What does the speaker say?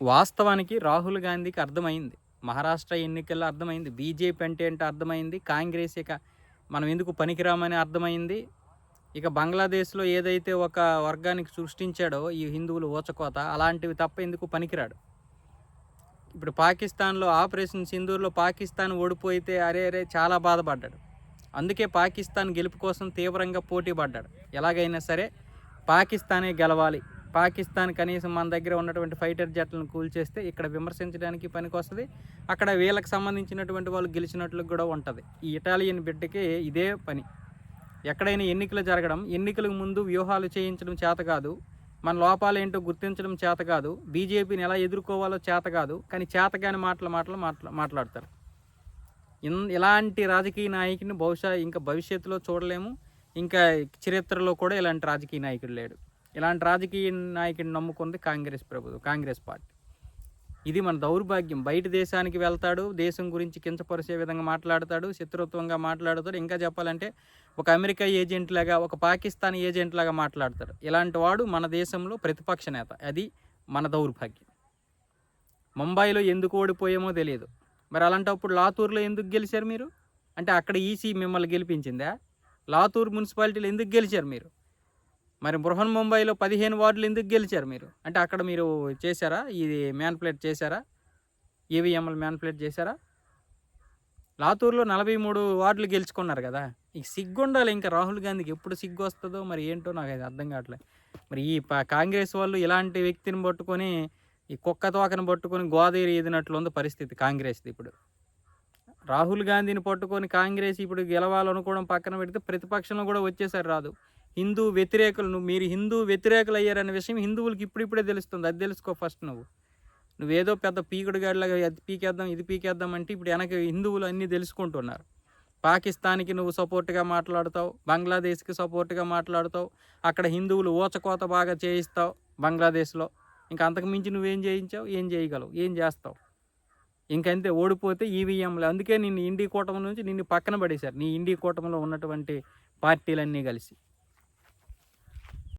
వాస్తవానికి రాహుల్ గాంధీకి అర్థమైంది. మహారాష్ట్ర ఎన్నికల్లో అర్థమైంది. బీజేపీ అంటే ఏంటో అర్థమైంది. కాంగ్రెస్ ఇక మనం ఎందుకు పనికిరామని అర్థమైంది. ఇక బంగ్లాదేశ్లో ఏదైతే ఒక వర్గానికి సృష్టించాడో ఈ హిందువులు ఊచకోత అలాంటివి తప్ప ఎందుకు పనికిరాడు? ఇప్పుడు పాకిస్తాన్లో ఆపరేషన్ సింధూర్లో పాకిస్తాన్ ఓడిపోయితే అరే అరే చాలా బాధపడ్డాడు. అందుకే పాకిస్తాన్ గెలుపు కోసం తీవ్రంగా పోటీ పడ్డాడు ఎలాగైనా సరే పాకిస్తానే గెలవాలి. పాకిస్తాన్ కనీసం మన దగ్గర ఉన్నటువంటి ఫైటర్ జట్లను కూల్చేస్తే ఇక్కడ విమర్శించడానికి పనికి వస్తుంది అక్కడ వీళ్ళకి సంబంధించినటువంటి వాళ్ళు గెలిచినట్లు కూడా ఉంటుంది. ఈ ఇటాలియన్ బిడ్డకి ఇదే పని. ఎక్కడైనా ఎన్నికలు జరగడం ఎన్నికలకు ముందు వ్యూహాలు చేయించడం చేత కాదు మన లోపాలేంటో గుర్తించడం చేత కాదు బీజేపీని ఎలా ఎదుర్కోవాలో చేత కాదు కానీ చేతగాని మాటలు మాటలు మాట్లా మాట్లాడతారు. ఇన్ ఇలాంటి రాజకీయ నాయకుని బహుశా ఇంకా భవిష్యత్తులో చూడలేము. ఇంకా చరిత్రలో కూడా ఇలాంటి రాజకీయ నాయకుడు లేడు. ఇలాంటి రాజకీయ నాయకుడిని నమ్ముకుంది కాంగ్రెస్ ప్రభుత్వం కాంగ్రెస్ పార్టీ. ఇది మన దౌర్భాగ్యం. బయట దేశానికి వెళ్తాడు దేశం గురించి కించపరిచే విధంగా మాట్లాడతాడు శత్రుత్వంగా మాట్లాడతాడు. ఇంకా చెప్పాలంటే ఒక అమెరికా ఏజెంట్ లాగా ఒక పాకిస్తాన్ ఏజెంట్ లాగా మాట్లాడతాడు. ఇలాంటి వాడు మన దేశంలో ప్రతిపక్ష నేత. అది మన దౌర్భాగ్యం. ముంబైలో ఎందుకు ఓడిపోయామో తెలియదు మరి అలాంటప్పుడు లాతూర్లో ఎందుకు గెలిచారు మీరు? అంటే అక్కడ ఈసీ మిమ్మల్ని గెలిపించిందా? లాతూర్ మున్సిపాలిటీలో ఎందుకు గెలిచారు మీరు? మరి బృహన్ ముంబైలో పదిహేను వార్డులు ఎందుకు గెలిచారు మీరు? అంటే అక్కడ మీరు చేశారా? ఇది మ్యాన్ప్లేట్ చేశారా? ఈవీఎంలు మ్యాన్ప్లేట్ చేశారా? లాతూర్లో నలభై మూడు వార్డులు గెలుచుకున్నారు కదా. ఈ సిగ్గు ఉండాలి ఇంకా రాహుల్ గాంధీకి ఎప్పుడు సిగ్గు వస్తుందో మరి ఏంటో నాకు అది అర్థం కావట్లేదు. మరి ఈ ప- కాంగ్రెస్ వాళ్ళు ఇలాంటి వ్యక్తిని పట్టుకొని ఈ కుక్క తోకను పట్టుకొని గోదావరి ఎదినట్లు ఉంది పరిస్థితి కాంగ్రెస్ది ఇప్పుడు. రాహుల్ గాంధీని పట్టుకొని కాంగ్రెస్ ఇప్పుడు గెలవాలనుకోవడం పక్కన పెడితే ప్రతిపక్షంలో కూడా వచ్చేసారు రాదు. హిందూ వ్యతిరేకులను నువ్వు మీరు హిందూ వ్యతిరేకులు అయ్యారనే విషయం హిందువులకి ఇప్పుడిప్పుడే తెలుస్తుంది. అది తెలుసుకో ఫస్ట్ నువ్వు. నువ్వేదో పెద్ద పీకుడుగాడిలాగా అది పీకేద్దాం ఇది పీకేద్దాం అంటే ఇప్పుడు వెనక హిందువులు అన్నీ తెలుసుకుంటున్నారు. పాకిస్తాన్కి నువ్వు సపోర్ట్గా మాట్లాడతావు బంగ్లాదేశ్కి సపోర్ట్గా మాట్లాడతావు అక్కడ హిందువులు ఊచకోత బాగా చేయిస్తావు బంగ్లాదేశ్లో. ఇంకా అంతకు మించి నువ్వేం చేయించావు? ఏం చేయగలవు? ఏం చేస్తావు? ఇంకంతే ఓడిపోతే ఈవీఎంలు. అందుకే నిన్ను ఇండి కూటమి నుంచి నిన్ను పక్కన పడేశారు. నీ ఇండి కూటమిలో ఉన్నటువంటి పార్టీలన్నీ కలిసి.